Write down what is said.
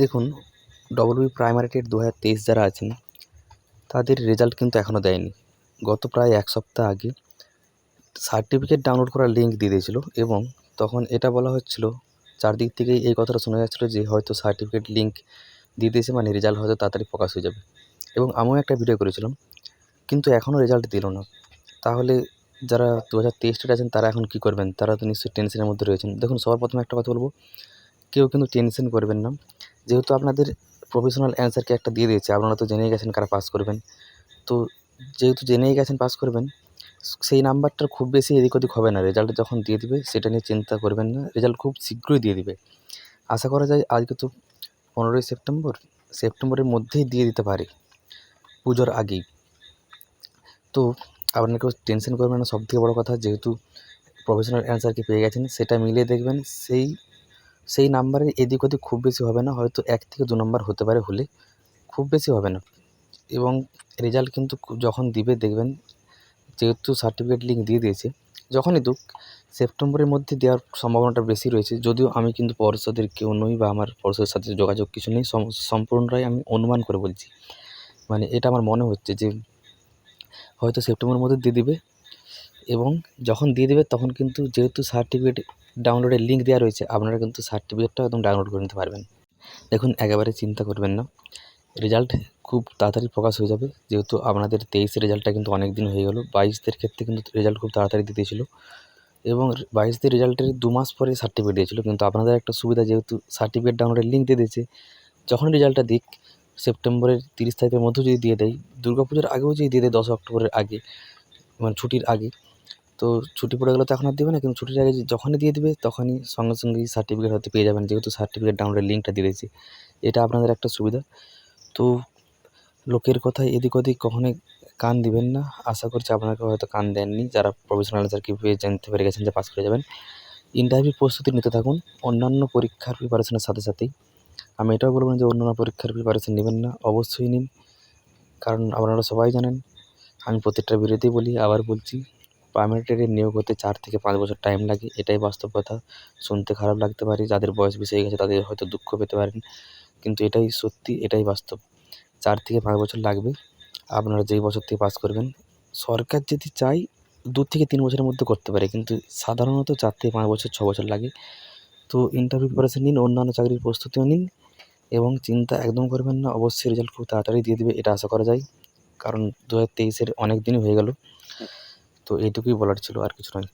দেখুন WB primary TET দু হাজার তেইশ যারা আছেন, তাদের রেজাল্ট কিন্তু এখনও দেয়নি। গত প্রায় এক সপ্তাহ আগে সার্টিফিকেট ডাউনলোড করার লিঙ্ক দিয়ে দিয়েছিলো এবং তখন এটা বলা হচ্ছিল, চারদিক থেকেই এই কথাটা শোনা যাচ্ছিল যে হয়তো সার্টিফিকেট লিঙ্ক দিয়ে দিয়েছে মানে রেজাল্ট হয়তো তাড়াতাড়ি প্রকাশ হয়ে যাবে। এবং আমিও একটা ভিডিও করেছিলাম, কিন্তু এখনও রেজাল্ট দিল না। তাহলে যারা দু হাজার তেইশ আছেন, তারা এখন কী করবেন? তারা তো নিশ্চয়ই টেনশনের মধ্যে রয়েছেন। দেখুন, সবার প্রথমে একটা কথা বলব, কেউ কিন্তু টেনশন করবেন না। যেহেতু আপনাদের প্রফেশনাল অ্যান্সারকে একটা দিয়ে দিয়েছে, আপনারা তো জেনেই গেছেন কারা পাস করবেন। তো যেহেতু জেনেই গেছেন পাস করবেন, সেই নাম্বারটার খুব বেশি এদিক ওদিক হবে না রেজাল্ট যখন দিয়ে দিবে, সেটা নিয়ে চিন্তা করবেন না রেজাল্ট খুব শীঘ্রই দিয়ে দিবে। আশা করা যায় আজকে তো পনেরোই সেপ্টেম্বর, সেপ্টেম্বরের মধ্যেই দিয়ে দিতে পারে, পুজোর আগেই। তো আপনারা কেউ টেনশন করবেন না, সবথেকে বড়ো কথা যেহেতু প্রফেশনাল অ্যান্সারকে পেয়ে গেছেন, সেটা মিলিয়ে দেখবেন, সেই সেই নাম্বারের এদিক ওদিক খুব বেশি হবে না, হয়তো এক থেকে দু নম্বর হতে পারে হলে খুব বেশি হবে না। এবং রেজাল্ট কিন্তু যখন দিবে দেখবেন যেহেতু সার্টিফিকেট লিঙ্ক দিয়ে দিয়েছে, যখনই দিক সেপ্টেম্বরের মধ্যে দেওয়ার সম্ভাবনাটা বেশি রয়েছে, যদিও আমি কিন্তু পর্ষদের কেউ নই বা আমার পর্ষদের সাথে যোগাযোগ কিছু নেই সম্পূর্ণটাই আমি অনুমান করে বলছি। মানে এটা আমার মনে হচ্ছে যে হয়তো সেপ্টেম্বরের মধ্যে দিয়ে দিবে এবং যখন দিয়ে দেবে তখন কিন্তু যেহেতু সার্টিফিকেট ডাউনলোডের লিঙ্ক দেওয়া রয়েছে, আপনারা কিন্তু সার্টিফিকেটটা একদম ডাউনলোড করে নিতে পারবেন। দেখুন, একেবারে চিন্তা করবেন না। রেজাল্ট খুব তাড়াতাড়ি প্রকাশ হয়ে যাবে। যেহেতু আপনাদের তেইশের রেজাল্টটা কিন্তু অনেক দিন হয়ে গেলো, বাইশদের ক্ষেত্রে কিন্তু রেজাল্ট খুব তাড়াতাড়ি দিয়ে দিয়েছিলো। এবং বাইশদের রেজাল্টের দু মাস পরে সার্টিফিকেট দিয়েছিলো, কিন্তু আপনাদের একটা সুবিধা, যেহেতু সার্টিফিকেট ডাউনলোডের লিঙ্ক দিয়ে দিয়েছে, যখন রেজাল্টটা দিক, সেপ্টেম্বরের তিরিশ তারিখের মধ্যেও যদি দিয়ে দেয় দুর্গা পুজোর আগেও যদি দিয়ে দেয়, দশ অক্টোবরের আগে মানে ছুটির আগে তো ছুটি পড়ে গেলে তো এখন আর দেবে না, কিন্তু ছুটির আগে যখনই দিয়ে দেবে, তখনই সঙ্গে সঙ্গেই সার্টিফিকেট হয়তো পেয়ে যাবেন। যেহেতু সার্টিফিকেট ডাউনলোডের লিঙ্কটা দিয়ে দিয়েছে, এটা আপনাদের একটা সুবিধা। তো লোকের কথায় এদিক ওদিক কখনোই কান দিবেন না। আশা করছি আপনাকে হয়তো কান দেননি। যারা প্রফেশনাল পেয়ে জানতে পেরে গেছেন যে পাস করে যাবেন। ইন্টারভিউ প্রস্তুতি নিতে থাকুন। অন্যান্য পরীক্ষার প্রিপারেশনের সাথে সাথেই। আমি এটাও বলব যে অন্যান্য পরীক্ষার প্রিপারেশন নেবেন না, অবশ্যই নিন। কারণ আপনারা সবাই জানেন, আমি প্রত্যেকটা ভিডিওতেই বলি, আবার বলছি প্রাইমারি নিয়োগ হতে চার থেকে পাঁচ বছর টাইম লাগে, এটাই বাস্তব কথা। শুনতে খারাপ লাগতে পারে, যাদের বয়স বেশি হয়ে গেছে তাদের হয়তো দুঃখ পেতে পারেন, কিন্তু এটাই সত্যি, এটাই বাস্তব। চার থেকে পাঁচ বছর লাগবে, আপনারা যেই বছর থেকে পাস করবেন, সরকার যদি চায়, দু থেকে তিন বছরের মধ্যে করতে পারে, কিন্তু সাধারণত চার থেকে পাঁচ বছর, ছ বছর লাগে। তো ইন্টারভিউ প্রিপারেশন নিন, অন্যান্য চাকরির প্রস্তুতিও নিন, এবং চিন্তা একদম করবেন না, অবশ্যই রেজাল্ট খুব তাড়াতাড়ি দিয়ে দেবে, এটা আশা করা যায়। কারণ দু হাজার তেইশের অনেক দিনই হয়ে গেল। তো এইটুকুই বলার ছিল আর কিছু নয়।